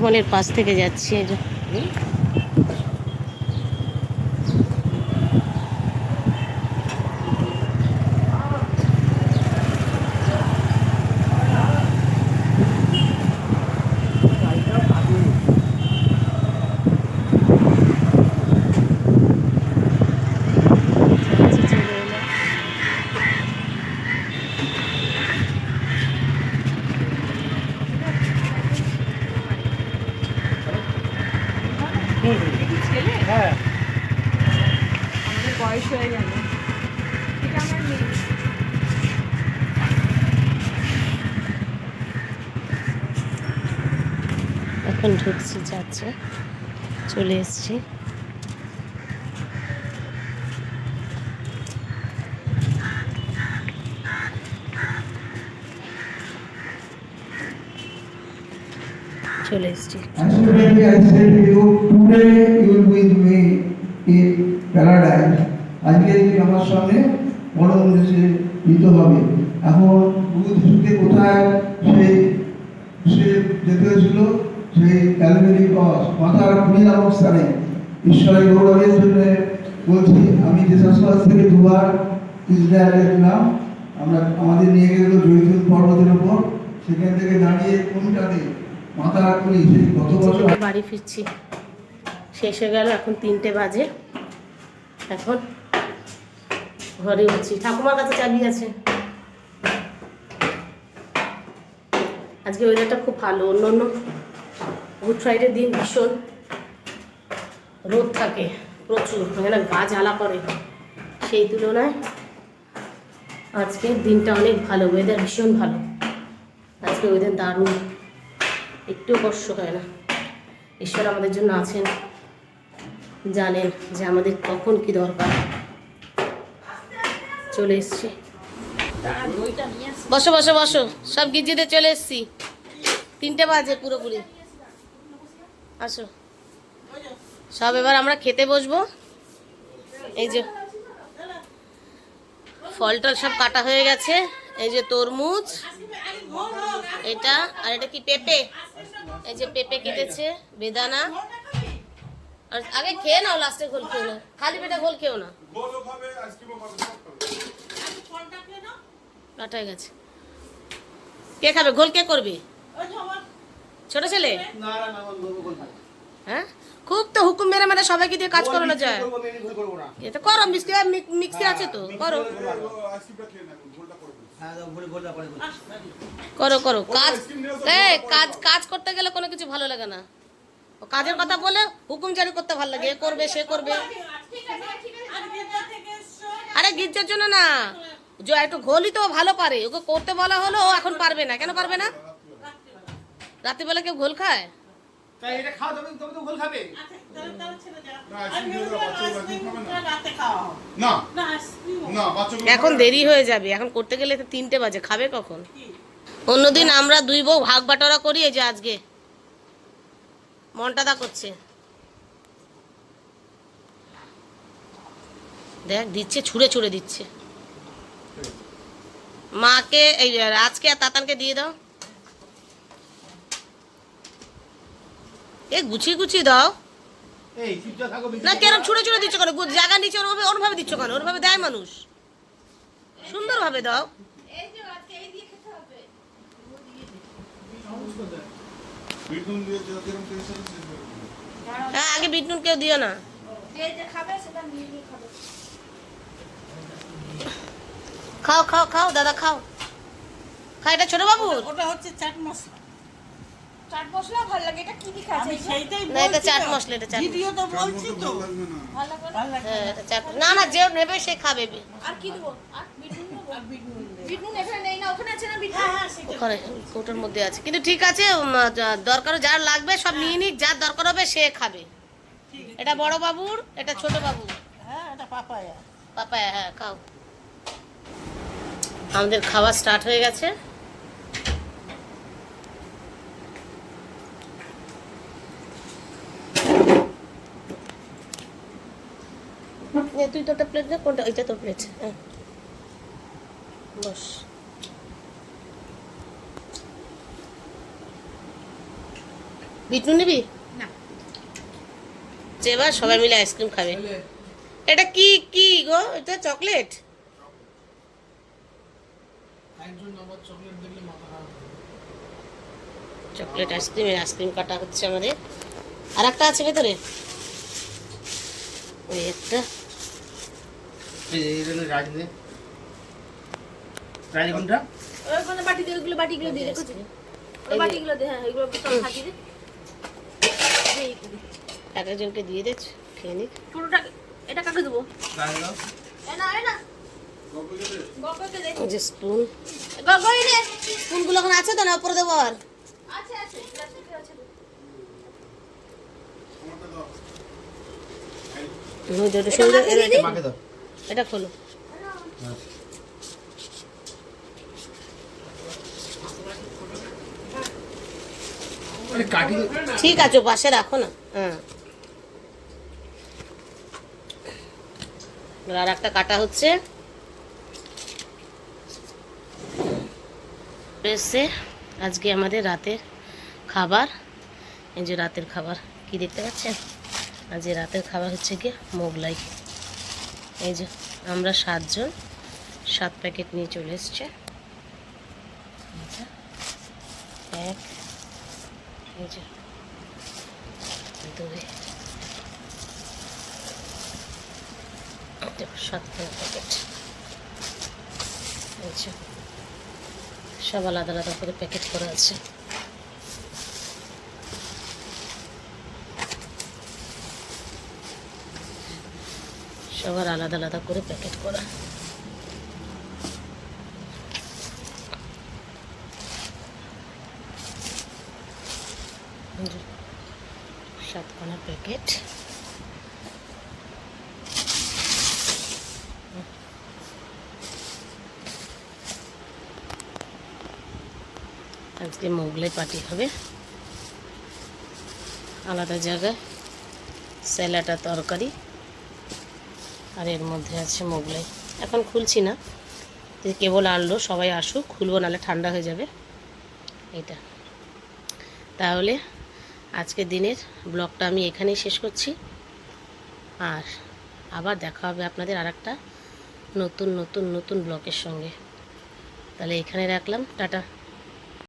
মলের পাশ থেকে যাচ্ছি হ্যাঁ। আমাদের বয়স হয়ে গেল। এটা আমার মেয়ে। এখন ঢুকছি যাচ্ছে। চলে এসছি। In paradise. আজকে আমার পরম দেশে নিতে হবে। এখন কোথায়? সে যেতে হয়েছিল সেই ক্যালভেরি ক্রস মাথার নামক স্থানে। ঈশ্বরের গৌরবের জন্য বলছি, আমি থেকে দুবার ইসরায়েলে আমরা আমাদের নিয়ে গেল জৈতুন পর্বতের উপর। সেখান থেকে দাঁড়িয়ে কোনটাতে বাড়ি ফিরছি। শেষ হয়ে গেল, এখন তিনটে বাজে। এখন ঘরে উঠছি। ঠাকুমার কাছে চাবি আছে। আজকে ওয়েদারটা খুব ভালো অন্য অন্য গুড ফ্রাইডের দিন ভীষণ। রোদ থাকে প্রচুর এখানে গা জ্বালা করে। সেই তুলনায় আজকের দিনটা অনেক ভালো ওয়েদার ভীষণ ভালো। আজকে ওয়েদার দারুণ। একটু কষ্ট হয় না। ঈশ্বর আমাদের জন্য আছেন, জানেন যে আমাদের কখন কি দরকার। চলে এসছি। বসো বসো বসো। সব গিজিতে চলে এসছি। তিনটে বাজে পুরোপুরি। আসো। সব এবার আমরা খেতে বসবো। এই যে ফল টল সব কাটা হয়ে গেছে। এই যে তরমুজ, এটা, আর এটা কি পেঁপে? এই যে পেঁপে কেটেছে, বেদানা। আর আগে খেয়ে নাও লাস্টে ঘোল খেয়ে নাও। খালি পেটে ঘোল খেও না। কাটাই গেছে। কে খাবে? ঘোল কে করবে? ছোট ছেলে? না না না হ্যাঁ? খুব তো হুকুম মেরে মেরে সবাইকে দিয়ে কাজ করানো যায়। না এটা করো, মিক্সি মিক্সি আছে তো, করো। হ্যাঁ বলছি। করো করো। কাজ কাজ কাজ করতে গেলে কোনো কিছু ভালো লাগে না। ও কাজের কথা বলে হুকুম জারি করতে ভালো লাগে। এ করবে সে করবে। আরে গির্জার জন্য না। যে একটু ঘোলই তো ও ভালো পারে। ওকে করতে বলা হলো ও এখন পারবে না। কেন পারবে না? রাত্রিবেলা কেউ ঘোল খায়? তাই এটা খাও তবে তবে তো ভুল খাবে। না না। এখন দেরি হয়ে যাবে এখন করতে গেলে তো তিনটে বাজে খাবে কখন? অন্যদিন আমরা দুই বউ ভাগ বাটোয়ারা করি এই যে আজকে। মনটা দা করছে। দেখ দিচ্ছে ছুঁড়ে ছুঁড়ে দিচ্ছে। মাকে এই আজকে আর তাতানকে দিয়ে দাও। এ গুছিয়ে গুছিয়ে দাও। না কেন ছুঁড়ে ছুঁড়ে দিচ্ছ কেন? জায়গা নিচে ওরভাবে ওরভাবে দিচ্ছ কেন? ওরভাবে দেয় মানুষ। সুন্দরভাবে দাও। বিটনুন। হ্যাঁ আগে বিট নুন কেউ দিও না। খাও খাও খাও দাদা খাও। খাও এটা ছোট বাবু ওটা হচ্ছে চাট মশলা। চাট মশলা ভালো লাগে এটা কি কি খাচ্ছে? সেইটাই না এটা চাট মশলা এটা চাট ভিডিও তো বলছি তো। ভালো না? লাগে হ্যাঁ এটা চাট না না যে নেবে সে খাবে। আর কি দেবো? আর বিট আর বিট নুন দে। বিট নুন এখানে নেই না ওখানে আছে না বিট হ্যাঁ হ্যাঁ ওখানে কৌটোর মধ্যে আছে। কিন্তু ঠিক আছে দরকার যার লাগবে সব নিয়ে নিক যার দরকার হবে সে খাবে। এটা বড় বাবুর এটা ছোট হ্যাঁ এটা পাপায়া। পাপায়া হ্যাঁ খাও। আমাদের খাওয়া স্টার্ট হয়ে গেছে। নে, তুই তোরটা প্লেট দে কোনটা? ওইটা তোর প্লেট হ্যাঁ। বস। বিটনু নিবি? না। যে এবার সবাই মিলে আইসক্রিম খাবে। এটা কি কি গো? এটা চকলেট চকলেট আইসক্রিম আইসক্রিম কাটা হচ্ছে আমাদের। আর একটা আছে ভেতরে। ওই একটা। এই যে এটা হলো রাজ কোনটা বাটি দিয়ে ওইগুলো বাটিগুলো দিয়ে রেখেছি। ওই বাটিগুলো দে হ্যাঁ ওইগুলো সব সাজিয়ে দে দে, এই করে। এক একজনকে দিয়ে দিচ্ছ খেয়ে নিক। পুরোটা এটা কাকে দেবো? রাজ দাও। এ না এ না। গগৈকে দে। ওই যে স্পুন গগৈ রে। স্পুনগুলো এখন আছে তো না উপরে দেবো আর? আছে আছে। আছে এটা- খোলো। ঠিক আছে পাশে রাখো না। হ্যাঁ। আর একটা কাটা হচ্ছে। এসছে আজকে আমাদের রাতের খাবার। এই যে রাতের খাবার কি দেখতে পাচ্ছেন? আজ রাতের খাবার হচ্ছে গিয়ে মোগলাই। এই যে আমরা সাতজন সাত প্যাকেট নিয়ে চলে এসছে। এক এই যে দুই সাতখানা প্যাকেট। এই যে, সব আলাদা আলাদা করে প্যাকেট করা আছে। সবার আলাদা আলাদা করে প্যাকেট করা। সাতখানা প্যাকেট আজকে মোগলাই পার্টি হবে। আলাদা জায়গায় স্যালাডা তরকারি। আর এর মধ্যে আছে মোগলাই। এখন খুলছি না। যে কেবল আনলো, সবাই আসুক, খুলবো, নাহলে ঠান্ডা হয়ে যাবে। এটা তাহলে আজকের দিনের ব্লগটা আমি এখানেই শেষ করছি। আর আবার দেখা হবে আপনাদের আর নতুন নতুন নতুন ব্লকের সঙ্গে। তাহলে এখানে রাখলাম। টাটা।